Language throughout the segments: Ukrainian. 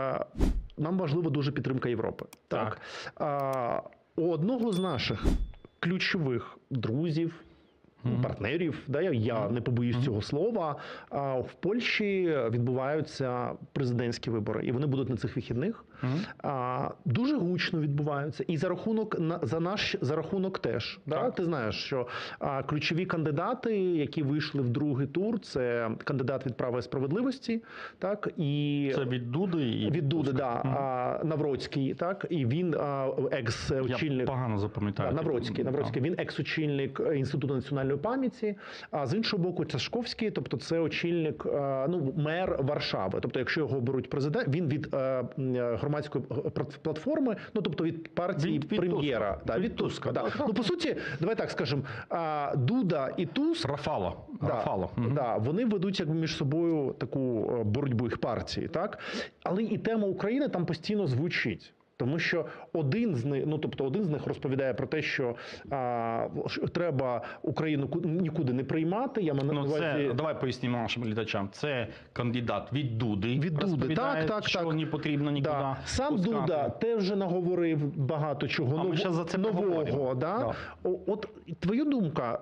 Е, Нам важлива дуже підтримка Європи. Так. так. у одного з наших ключових друзів. Партнерів, да, я, я не побоюсь цього слова. А в Польщі відбуваються президентські вибори, і вони будуть на цих вихідних. А, дуже гучно відбуваються. І за рахунок за наш за рахунок теж. Да? Ти знаєш, що а, ключові кандидати, які вийшли в другий тур, це кандидат від права і справедливості, так і Це від Дуди і від Дуди, да, а, Навроцький, так і він а, екс-очільник. погано запам'ятаю. Навроцький, Навроцький, він екс-очільник е, Інституту національної пам'яті. А з іншого боку, Цашковський, тобто це очільник, е, ну мер Варшави. Тобто, якщо його беруть президент, він від е, м, е, громадської пр- платформи, ну тобто від партії Від- від прем'єра, Туска. да, від Від Туска. Туска, Да. Ну по суті, давай так скажемо, Дуда і Туск. Рафало. Да, Рафало. Да, вони ведуть якби між собою таку е, боротьбу їх партії, так але і тема України там постійно звучить. Тому що один з них, ну тобто один з них розповідає про те, що а, треба Україну ку- нікуди не приймати. Я маю на Ну, увазі це давай пояснимо нашим глядачам. Це кандидат від Дуди. Від Дуди. Так, так, що так. не потрібно нікуди. да. сам пускати. Дуда теж вже наговорив багато чого А ми за це нового. Да? Да. От твоя думка.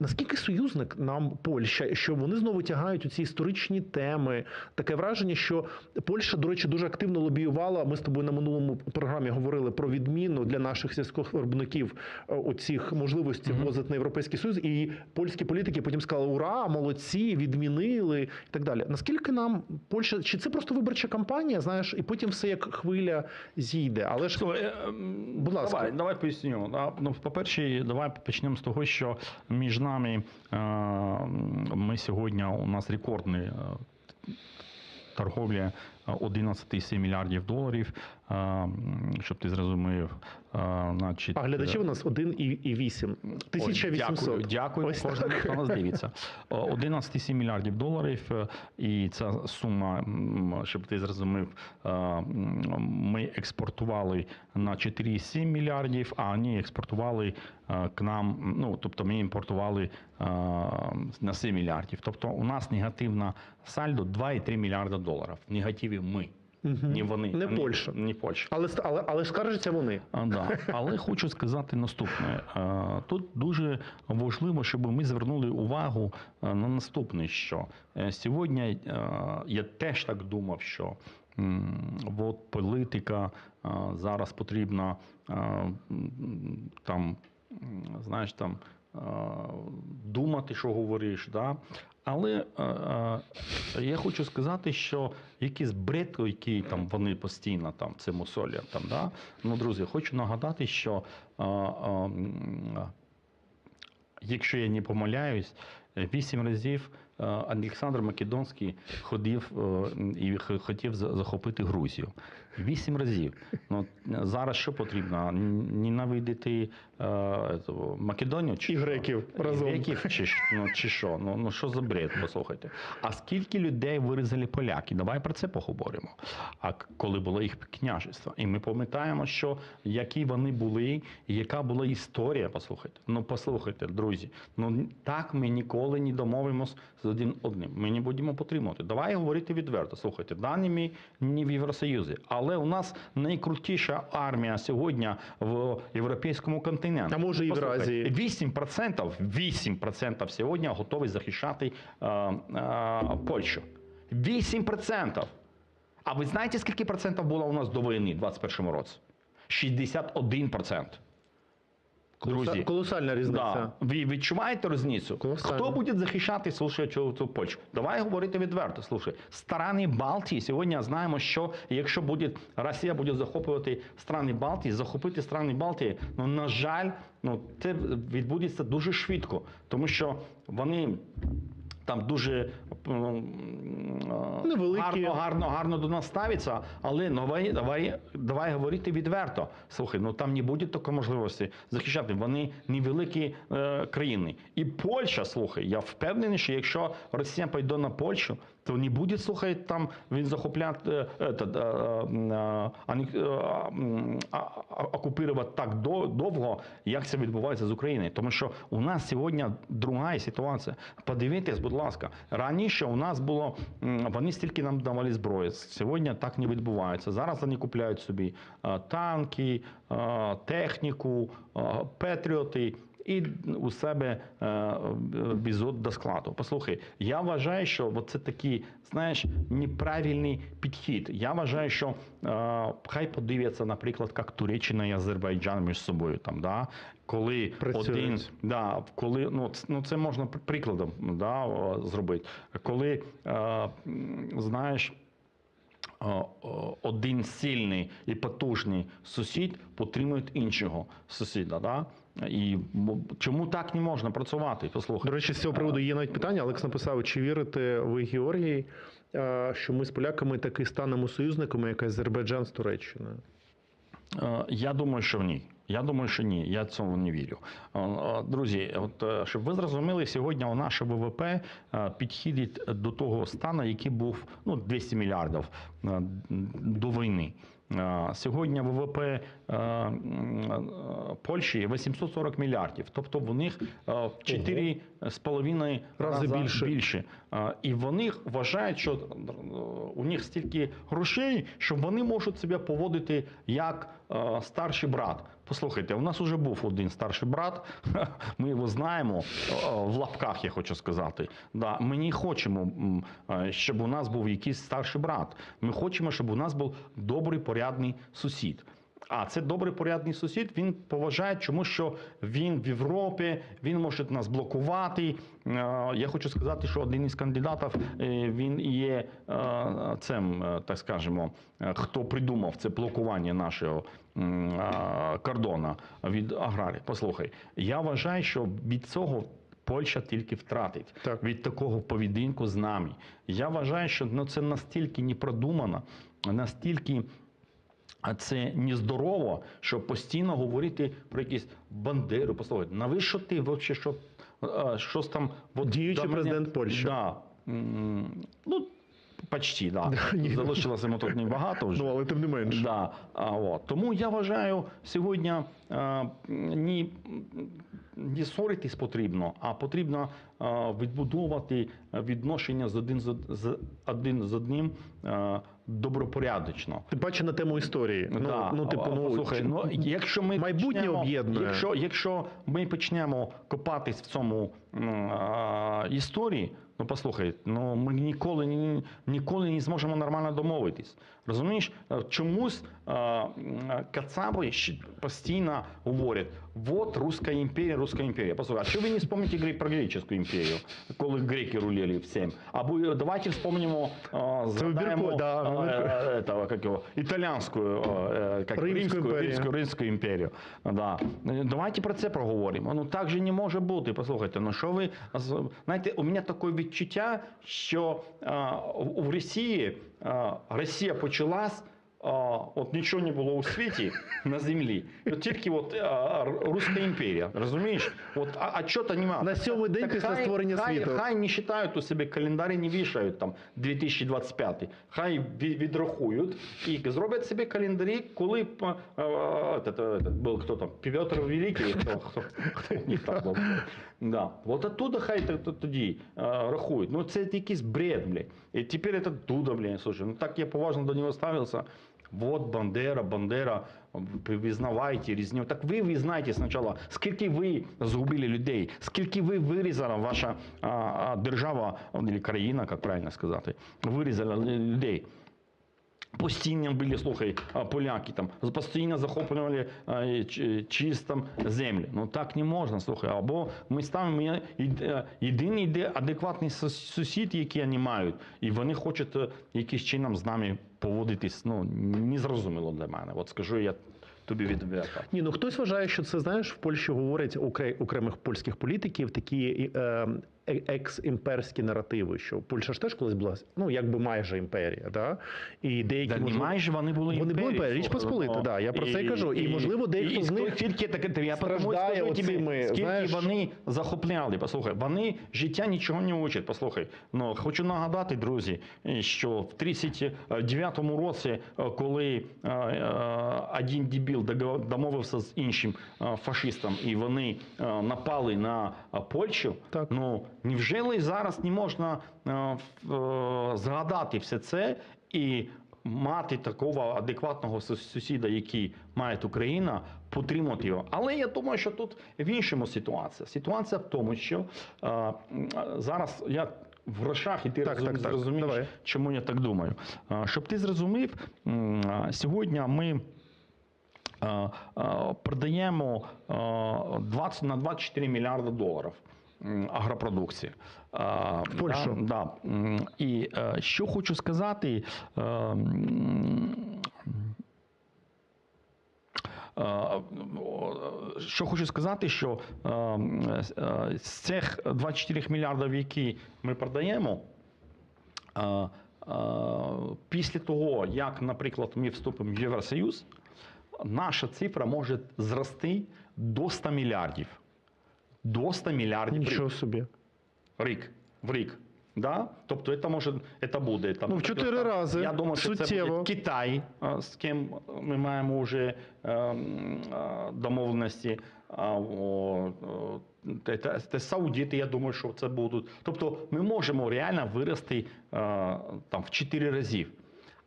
Наскільки союзник нам Польща, що вони знову тягають у ці історичні теми? Таке враження, що Польща, до речі, дуже активно лобіювала. Ми з тобою на минулому програмі говорили про відміну для наших сільських виробників е, оцих можливостей ввозити на європейський союз. І польські політики потім сказали: Ура, молодці, відмінили і так далі. Наскільки нам Польща, чи це просто виборча кампанія? Знаєш, і потім все як хвиля зійде. Але ж Слухай, е, Будь ласка. Давай, давай поясню. Ну, по-перше, давай почнемо з того, що між нами е, ми сьогодні у нас рекордний е, торговля е, 11,7 мільярдів доларів. Щоб ти зрозумів, значить, а глядачів у нас 1,8. Ой, 1800. Дякую, дякую Ось кожному, хто нас дивиться. О, 11,7 мільярдів доларів, е, і ця сума, щоб ти зрозумів, е, ми експортували на 4,7 мільярдів, а вони експортували е, к нам, ну тобто ми імпортували на 7 мільярдів. Тобто у нас негативна сальдо 2,3 мільярда доларів. В негативі ми. Не вони, Не Ні- Польща. Не Польща. Але, але, але скаржаться вони. А, да. Але хочу сказати наступне: тут дуже важливо, щоб ми звернули увагу на наступне, що е, сьогодні я теж так думав, що от політика зараз потрібна там, знаєш, там. Думати, що говориш, да? Але е, е, я хочу сказати, що якийсь бред, який там вони постійно там це мусолять, там, да? ну, друзі, хочу нагадати, що е, е, якщо я не помиляюсь, вісім разів е, Олександр Македонський ходив е, і хотів захопити Грузію. Вісім разів. Ну, зараз що потрібно? Н- Ненавидити е, Македонію чи І що? греків разом. І греків чи, ну, чи що? Ну, ну що за бред, послухайте. А скільки людей вирізали поляки? Давай про це поговоримо. А коли було їх княжество. І ми пам'ятаємо, що які вони були, яка була історія. Послухайте. Ну послухайте, друзі. Ну так ми ніколи не домовимося з один одним. Ми не будемо підтримувати. Давай говорити відверто. Слухайте, дані ми не в Євросоюзі, але у нас найкрутіша армія сьогодні в європейському континенті. А може, і в Послухай, 8%, 8% сьогодні готові захищати е, е, Польщу. 8%. А ви знаєте, скільки процентів було у нас до війни в 21 році? 61%. Друзі, Колосальна різниця. Да. Ви відчуваєте різницю? Колосальна. Хто буде захищати слушай, цю, цю Польщу? Давай говорити відверто. Слушай, страни Балтії сьогодні знаємо, що якщо буде Росія буде захоплювати страни Балтії, захопити страни Балтії, ну на жаль, ну це відбудеться дуже швидко, тому що вони. Там дуже е, Невеликі. гарно, гарно, гарно до нас ставиться, але ну, давай, давай, давай говорити відверто. Слухай, ну там не буде такої можливості захищати. Вони невеликі е, країни. І Польща, слухай, я впевнений, що якщо Росія пойде на Польщу, то не буде, слухай, там він захопляти, е, этот, е, е, окупувати так до- довго, як це відбувається з Україною. Тому що у нас сьогодні друга ситуація. Подивіться, будь ласка, раніше у нас було, вони стільки нам давали зброї. Сьогодні так не відбувається. Зараз вони купляють собі танки, техніку, петріоти. І у себе е, до складу. Послухай, я вважаю, що це такий, знаєш, неправильний підхід. Я вважаю, що е, хай подивляться, наприклад, як Туреччина і Азербайджан між собою там, да? коли Працюють. один Да, коли ну, ц- ну це можна прикладом да, зробити. Коли е, знаєш. Один сильний і потужний сусід підтримує іншого сусіда. Да? І чому так не можна працювати? Послухай. До речі, з цього приводу є навіть питання. Олекс написав: чи вірите ви, Георгій, що ми з поляками таки станемо союзниками, як Азербайджан з Туреччиною? Е, Я думаю, що ні. Я думаю, що ні. Я цьому не вірю. Е, е, Друзі, от щоб ви зрозуміли, сьогодні у наше ВВП підходить до того стану, який був ну 200 мільярдів до війни. Сьогодні ВВП е, Польщі 840 мільярдів. Тобто в них е, в 4,5 Рази більше. більше. І вони вважають, що е, у них стільки грошей, що вони можуть себе поводити як старший брат. Послухайте, у нас вже був один старший брат. Ми його знаємо е, в лапках, я хочу сказати. Да, ми не хочемо, е, щоб у нас був якийсь старший брат. Ми хочемо, щоб у нас був добрий порядний сусід. А це добрий порядний сусід. Він поважає, чому що він в Європі, він може нас блокувати. Е, Я хочу сказати, що один із кандидатів е, він є е, цим, так скажемо, хто придумав це блокування нашого кордону від аграрії. Послухай, я вважаю, що від цього. Польща тільки втратить Так. від такого поведінку з нами. Я вважаю, що ну, це настільки не продумано, настільки а це нездорово, що постійно говорити про якісь бандеру. Послухайте, навіщо ти вообще що, щось там Діючий мене- президент Польщі. Да. Ну, почти, да. Залишилося йому тут небагато вже. Ну, але тим не менше. Да, а, от. Тому я вважаю, сьогодні а, не, не ссоритись потрібно, а потрібно а, відбудовувати відношення з один з, з один з одним а, добропорядочно. Тим паче на тему історії. Ну, Да. ну типу, ну, послухай, чи- ну якщо ми майбутнє об'єднує. Якщо, якщо ми почнемо копатись в цьому а, історії, ну послухай, ну ми ніколи ні, ніколи не зможемо нормально домовитись. Розумієш, чомусь а, кацаби постійно говорять: вот Руська імперія, Руська імперія. Послухай, а що ви не спомните про греческу імперію, коли греки рулили всім? Або давайте вспомнимо, а, згадаємо, вибірко- да, этого, как его, итальянскую, э, как Римскую римскую, римскую імперію. Да. Е, Давайте про це проговоримо. Ну так же не може бути. Послухайте, ну що ви знаєте, у мене таке відчуття, що а, в в Росії а, Росія почалась А, от нічого не було у світі на землі. І От тільки от а, Р- Руська імперія. Розумієш? От, а, а чого то нема? На сьомий день Так після хай- створення хай, світу. Хай не вважають у себе календарі, не вішають там 2025. Хай ві- відрахують і зроблять собі календарі, коли б, е, е, этот, этот, був хто там, Петр Великий, хто, хто, хто у них там був. Да. От оттуда хай т- т- тоді е, рахують. Ну це якийсь бред, блядь. І тепер этот Дуда, блядь, слушай, ну так я поважно до нього ставився. Вот Бандера, Бандера, ви визнавайте різню. Так ви визнайте спочатку, скільки ви згубили людей, скільки ви вирізала ваша а, держава, або країна, як правильно сказати, вирізала людей. Постійно були, слухай, поляки там, постійно захоплювали а, і чи- чисто землі. Ну так не можна, слухай. Або ми ставимо е, єдиний адекватний сусід, який вони мають, і вони хочуть е, якимось чином з нами поводитись. Ну, незрозуміло для мене. От скажу я тобі відверто. Ні, ну хтось вважає, що це знаєш, в Польщі говорять окре- окремих польських політиків такі е- екс-імперські наративи, що Польща ж теж колись була ну якби майже імперія, да? і деякі не можливо, майже вони були Вони були імперією, імперією, Річ Посполита, ну, да, я про це й кажу. І, можливо, дехто і, з них скільки таке, я страждає скажу тобі, оцими, скільки знаєш- вони захопляли. Послухай, вони життя нічого не учать. Послухай, ну хочу нагадати, друзі, що в 39-му році, е, коли е, е, один дебіл домовився з іншим фашистом, і вони напали на Польщу, Так. ну невже зараз не можна е, е, згадати все це і мати такого адекватного сусіда, який має Україна, підтримати його. Але я думаю, що тут в іншому ситуація. Ситуація в тому, що е, зараз я. В грошах, і ти Так, розум- так, так. зрозумієш, Давай. чому я так думаю. Е, Щоб ти зрозумів, сьогодні ми продаємо е, 20 на 24 мільярди доларів агропродукції. В Польщу. Да, да. І е, що хочу сказати. е, Е, Що хочу сказати, що е, е, з цих 24 мільярдів, які ми продаємо, після того, як, наприклад, ми вступимо в Євросоюз, наша цифра може зрости до 100 мільярдів. До 100 мільярдів нічого собі. рік в рік. Да? Тобто це може це буде там. Ну, в чотири рази. Я думаю, що це буде Китай, з ким ми маємо вже е, домовленості. Те, Саудіти, я думаю, що це будуть. Тобто ми можемо реально вирости е, там в 4 разів.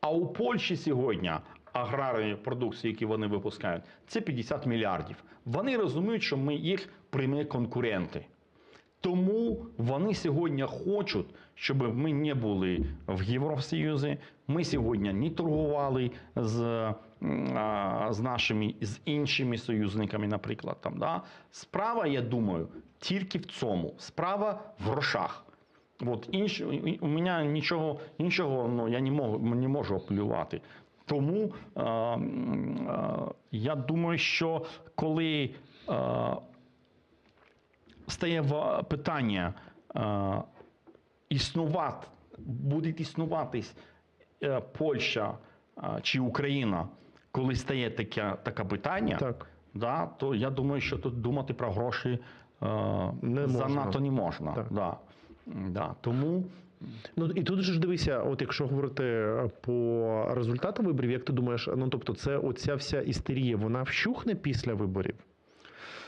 А у Польщі сьогодні аграрної продукції, які вони випускають, це 50 мільярдів. Вони розуміють, що ми їх прямі конкуренти. Тому вони сьогодні хочуть, щоб ми не були в Євросоюзі. Ми сьогодні не торгували з, з нашими з іншими союзниками, наприклад. Там, да? Справа, я думаю, тільки в цьому. Справа в грошах. От інш, у мене нічого іншого ну, я не можу, не можу оплювати. Тому е, е, я думаю, що коли е, стає питання е, існувати, буде існувати е, Польща е, чи Україна, коли стає таке, таке питання, Так. да, то я думаю, що тут думати про гроші Не занадто не можна. Так. Да. Да. Тому Ну і тут же ж дивися, от якщо говорити по результатам виборів, як ти думаєш, ну тобто, це оця вся істерія, вона вщухне після виборів?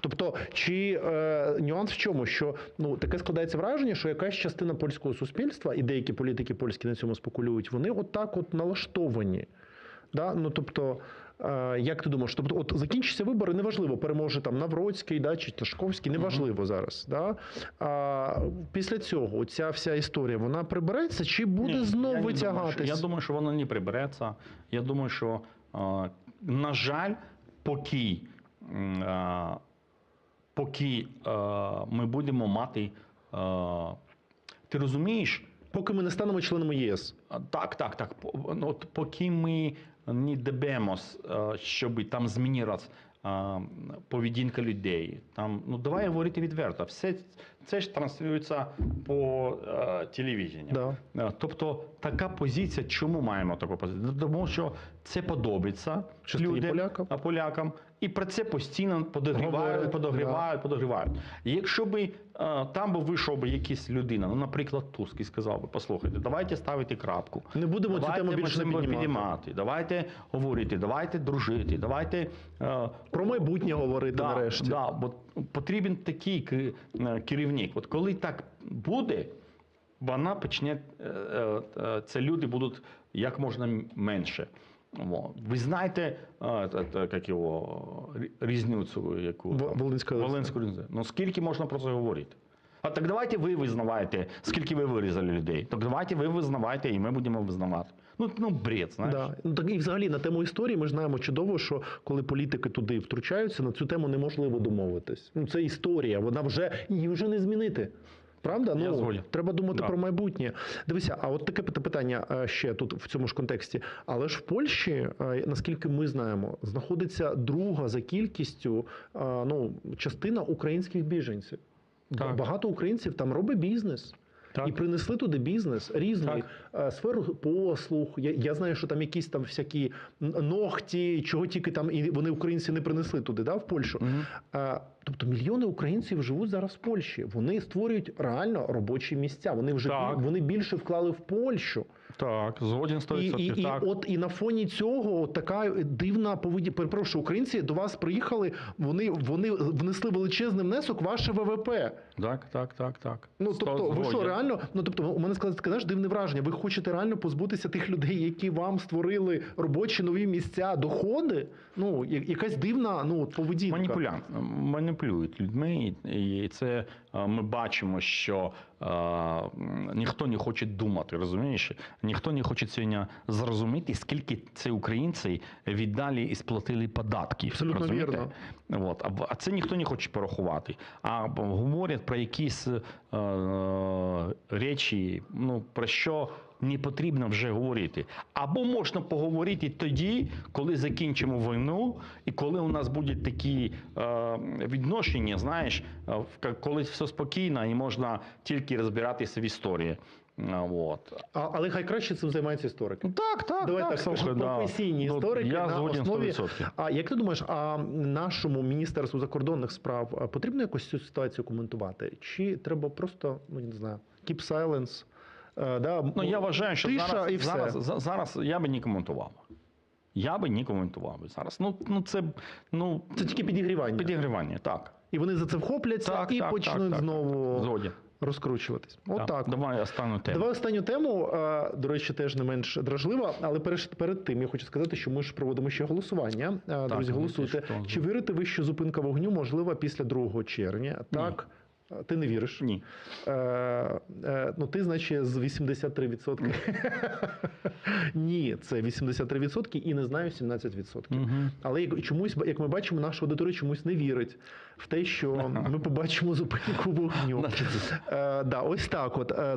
Тобто, чи е, нюанс в чому? Що ну таке складається враження, що якась частина польського суспільства і деякі політики польські на цьому спекулюють, вони отак от налаштовані. Да? Ну тобто, е, як ти думаєш, тобто, от закінчаться вибори, неважливо, переможе там Навроцький, да, чи Ташковський, неважливо зараз. Да? А після цього оця вся історія вона прибереться, чи буде Ні, знову я витягатись? Думаю, що, я думаю, що воно не прибереться. Я думаю, що, е, на жаль, поки, е, поки е, ми будемо мати. е, ти розумієш, Поки ми не станемо членами ЄС. Так, так, так. Ну, От поки ми не добемось, е, щоб там змінилась е, поведінка людей. Там, ну давай говорити відверто, все це ж транслюється по е, телевізію. Да. Тобто така позиція, чому маємо таку позицію? Тому що це подобається людям, полякам. полякам, і про це постійно подогрівають, подогрівають, подогрівають. І якщо би е, там би вийшов би якась людина, ну, наприклад, Туск, і сказав би, послухайте, давайте ставити крапку. Не будемо цю тему більше не піднімати. піднімати, давайте говорити, давайте дружити, давайте е, Про майбутнє говорити да, нарешті. Да, бо потрібен такий е, керівник. От коли так буде, вона почне це люди будуть як можна менше. Во. Ви знаєте, е, те- те, як його рі- різницю, яку Волинська Волинську різницю. Ну скільки можна про це говорити? А так давайте ви визнавайте, скільки ви вирізали людей. Так давайте ви визнавайте, і ми будемо визнавати. Ну, ну бред, знаєш. Да. Ну так і взагалі на тему історії ми ж знаємо чудово, що коли політики туди втручаються, на цю тему неможливо домовитись. Ну це історія, вона вже її вже не змінити. Правда? Я ну згоден. треба думати Да. про майбутнє. Дивися, а от таке пит- питання е, ще тут в цьому ж контексті. Але ж в Польщі, е, наскільки ми знаємо, знаходиться друга за кількістю е, ну, частина українських біженців. Так. Багато українців там робить бізнес. Так. І принесли туди бізнес різної е, сферу послуг. Я, я знаю, що там якісь там всякі ногті, чого тільки там і вони українці не принесли туди, да, в Польщу. Угу. Тобто мільйони українців живуть зараз в Польщі. Вони створюють реально робочі місця. Вони вже Так. вони більше вклали в Польщу. Так, згоден 100%. І, і, і так. от і на фоні цього от така дивна поведінка. Перепрошую, українці до вас приїхали. Вони вони внесли величезний внесок ваше ВВП. Так, так, так, так. Ну тобто, ви що реально? Ну тобто, у мене сказати таке знаєш, дивне враження. Ви хочете реально позбутися тих людей, які вам створили робочі нові місця, доходи? Ну якась дивна ну поведінка. Маніпулянт маніпулюють людьми, і це е, ми бачимо, що е, ніхто не хоче думати, розумієш? Ніхто не хоче сьогодні зрозуміти, скільки ці українці віддалі і сплатили податків. Абсолютно розумієте? вірно. От. А це ніхто не хоче порахувати. А говорять про якісь е, е, речі, ну про що не потрібно вже говорити. Або можна поговорити тоді, коли закінчимо війну, і коли у нас будуть такі е, відношення, знаєш, е, коли все спокійно і можна тільки розбиратися в історії. Е, От. А, але хай краще цим займаються історики. Так, так, Давай так, так слухай, скажемо, да. професійні Ну, історики Я на основі 100%. А як ти думаєш, а нашому міністерству закордонних справ потрібно якось цю ситуацію коментувати? Чи треба просто ну не знаю, keep silence? Е, да, Ну, я вважаю, що тиша зараз, і все. зараз, за- зараз я би не коментував. Я би не коментував би зараз. Ну, ну це ну, Це тільки підігрівання. підігрівання, так. І вони за це вхопляться Так, і так, почнуть так, так, знову Згоден. розкручуватись. Так. Отак. Давай останню тему. Давай останню тему. е, До речі, теж не менш дражлива, але перед, перед тим я хочу сказати, що ми ж проводимо ще голосування. Е, Друзі, ну, голосуйте. Чи вірите ви, що зупинка вогню можлива після 2 червня? Так. Е, Ти не віриш? Ні. Е, е, ну, ти, значить, з 83%. Ні, це 83% і не знаю 17%. Угу. Але як- чомусь, як ми бачимо, наша аудиторія чомусь не вірить в те, що ми побачимо зупинку вогню. Е, да, ось так. От е,